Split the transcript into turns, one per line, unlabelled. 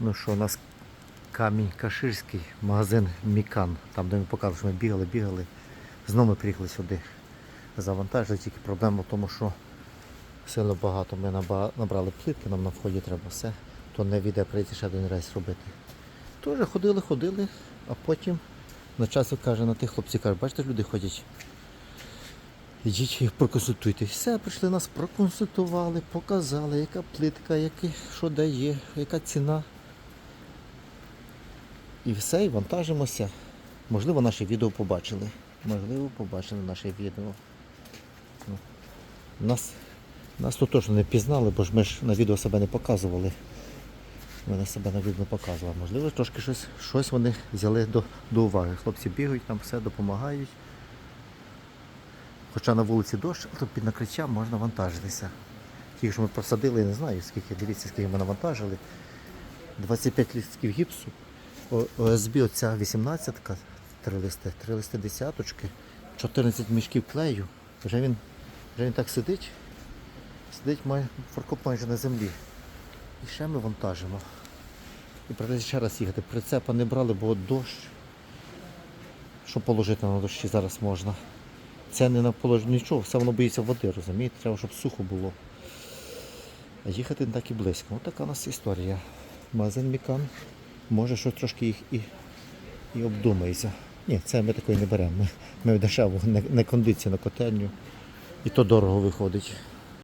Ну що, у нас камінь Каширський, магазин Мікан. Там, де ми показували, що ми бігали, бігали. Знову ми приїхали сюди. Завантажили, тільки проблема в тому, що сильно багато ми набрали плитки, нам на вході треба все, то не віде прийти ще один рейс робити. Тоже ходили, ходили, а потім на часу каже, на тих хлопці кажуть, бачите, люди ходять. Ідіть і проконсультуйтесь. Все, прийшли нас, проконсультували, показали, яка плитка, яке, що де є, яка ціна. І все, і вантажимося. Можливо, наше відео побачили. Можливо, побачили наше відео. Ну, Нас, нас тут точно не пізнали, бо ж ми ж на відео себе не показували. Ми на себе на відео показували. Можливо, трошки щось, щось вони взяли до, до уваги. Хлопці бігають, там все допомагають. Хоча на вулиці дощ, то під накриттям можна вантажитися. Тільки що ми просадили, я не знаю скільки, дивіться, скільки ми навантажили. 25 листків гіпсу. ОСБ оця 18-ка, три листи, три листи десяточки, 14 мішків клею. Вже він, вже він так сидить. Сидить май, фаркоп майже на землі. І ще ми вантажимо. І прийдеться ще раз їхати. Прицепа не брали, бо дощ. Що положити на дощі зараз можна. Це не на положення нічого, все воно боїться води, розумієте? Треба, щоб сухо було. А їхати не так і близько. Ось така у нас історія. Магазин Мікан. Може, що трошки їх і, і обдумається. Ні, це ми такої не беремо. Ми, ми дешево, не, не кондицію на котельню. І то дорого виходить.